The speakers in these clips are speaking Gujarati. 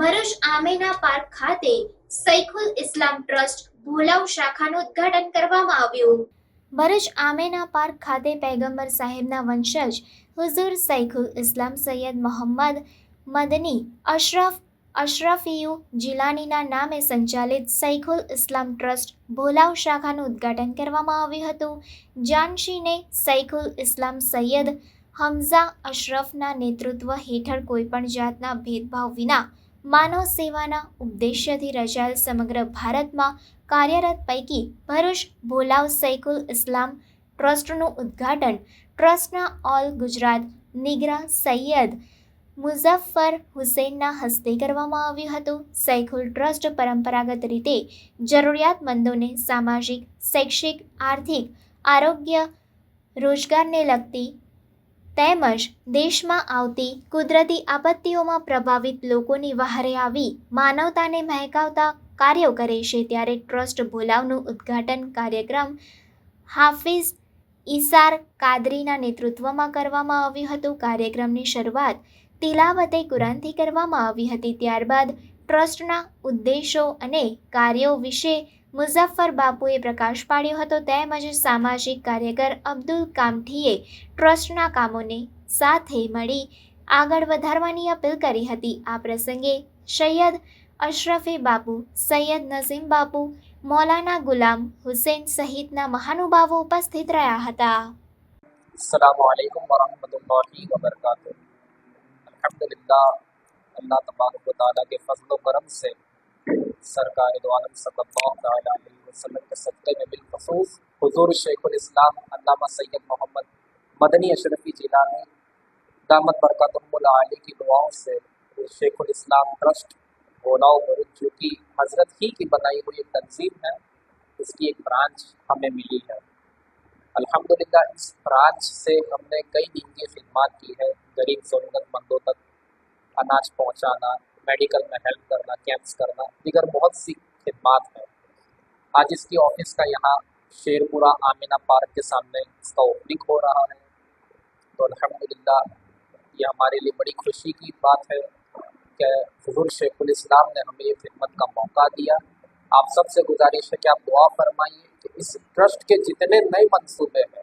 ભરૂચ આમેના પાર્ક ખાતે સૈખુલ ઇસ્લામ ટ્રસ્ટ ભોલાવ શાખાનું ઉદ્ઘાટન કરવામાં આવ્યું. ભરૂચ આમેના પાર્ક ખાતે પૈગંબર સાહેબના વંશજ હુઝુર સૈખુલ ઇસ્લામ સૈયદ મોહમ્મદ મદની, અશરફ અશરફિયુ જિલાનીના નામે સંચાલિત સૈખુલ ઇસ્લામ ટ્રસ્ટ ભોલાવ શાખાનું ઉદ્ઘાટન કરવામાં આવ્યું હતું. જાનશીને સૈખુલ ઇસ્લામ સૈયદ હમઝા અશરફના નેતૃત્વ હેઠળ કોઈપણ જાતના ભેદભાવ વિના માનવ સેવાના ઉદ્દેશ્યથી રચાયેલ સમગ્ર ભારતમાં કાર્યરત પૈકી ભરૂચ ભોલાવ સૈકુલ ઇસ્લામ ટ્રસ્ટનું ઉદ્ઘાટન ટ્રસ્ટના ઓલ ગુજરાત નિગ્રા સૈયદ મુઝફ્ફર હુસૈનના હસ્તે કરવામાં આવ્યું હતું. સૈખુલ ટ્રસ્ટ પરંપરાગત રીતે જરૂરિયાતમંદોને સામાજિક, શૈક્ષિક, આર્થિક, આરોગ્ય, રોજગારને લગતી તેમજ દેશમાં આવતી કુદરતી આપત્તિઓમાં પ્રભાવિત લોકોની વહારે આવી માનવતાને મહેકાવતા કાર્યો કરે છે ત્યારે ટ્રસ્ટ ભોલાવનું ઉદ્ઘાટન કાર્યક્રમ હાફિઝ ઈસાર કાદરીના નેતૃત્વમાં કરવામાં આવ્યું હતું. કાર્યક્રમની શરૂઆત તિલાવતે કુરાનથી કરવામાં આવી હતી ત્યારબાદ ટ્રસ્ટના ઉદ્દેશો અને કાર્યો વિશે મુઝફ્ફર બાપુએ પ્રકાશ પાડ્યો હતો તેમજ સામાજિક કાર્યકર અબ્દુલ કામઠીએ ટ્રસ્ટના કામોને સાથે મળી આગળ વધારવાની અપીલ કરી હતી. આ પ્રસંગે સૈયદ અશરફી બાપુ, સૈયદ નસીમ બાપુ, મૌલાના ગુલામ હુસૈન સહિતના મહાનુભાવો ઉપસ્થિત રહ્યા હતા. الحمد للہ اللہ تبارک و تعالیٰ کے فضل و کرم سے سرکار دو عالم صلی اللہ تعالیٰ علیہ وسلم کے صدقے میں بالخصوص حضور شیخ الاسلام علامہ سید محمد مدنی اشرفی جیلانی دامت برکات العالی کی دعاؤں سے شیخ الاسلام ٹرسٹ گولاؤ برد جو کہ حضرت ہی کی بنائی ہوئی تنظیم ہے، اس کی ایک برانچ ہمیں ملی ہے۔ الحمدللہ، اس برانچ سے ہم نے کئی دن کی خدمات کی ہے غریب ضرورت مندوں تک اناج پہنچانا، میڈیکل میں ہیلپ کرنا کیمپس کرنا، دیگر بہت سی خدمات ہیں۔ آج اس کی آفس کا یہاں شیر پورہ آمینہ پارک کے سامنے اس کا اوپننگ ہو رہا ہے۔ تو الحمدللہ، یہ ہمارے لیے بڑی خوشی کی بات ہے کہ حضور شیخ الاسلام نے ہمیں یہ خدمت کا موقع دیا۔ آپ سب سے گزارش ہے کہ آپ دعا فرمائیے کہ اس ٹرسٹ کے جتنے نئے منصوبے ہیں،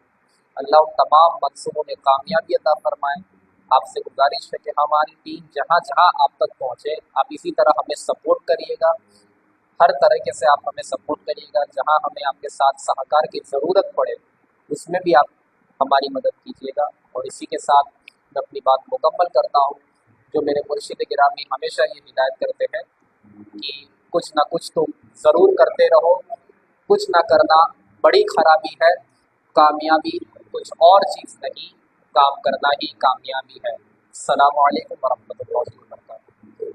اللہ ان تمام منصوبوں میں کامیابی عطا فرمائے۔ آپ سے گزارش ہے کہ ہماری ٹیم جہاں جہاں آپ تک پہنچے، آپ اسی طرح ہمیں سپورٹ کریے گا۔ ہر طریقے سے آپ ہمیں سپورٹ کریے گا، جہاں ہمیں آپ کے ساتھ سہاکار کی ضرورت پڑے، اس میں بھی آپ ہماری مدد کیجیے گا۔ اور اسی کے ساتھ میں اپنی بات مکمل کرتا ہوں، جو میرے مرشد گرامی ہمیشہ یہ ہدایت کرتے ہیں کہ کچھ نہ کچھ تو ضرور کرتے رہو۔ کچھ نہ کرنا بڑی خرابی ہے۔ کامیابی کچھ اور چیز نہیں، کام کرنا ہی کامیابی ہے۔ السلام علیکم ورحمۃ اللہ وبرکاتہ۔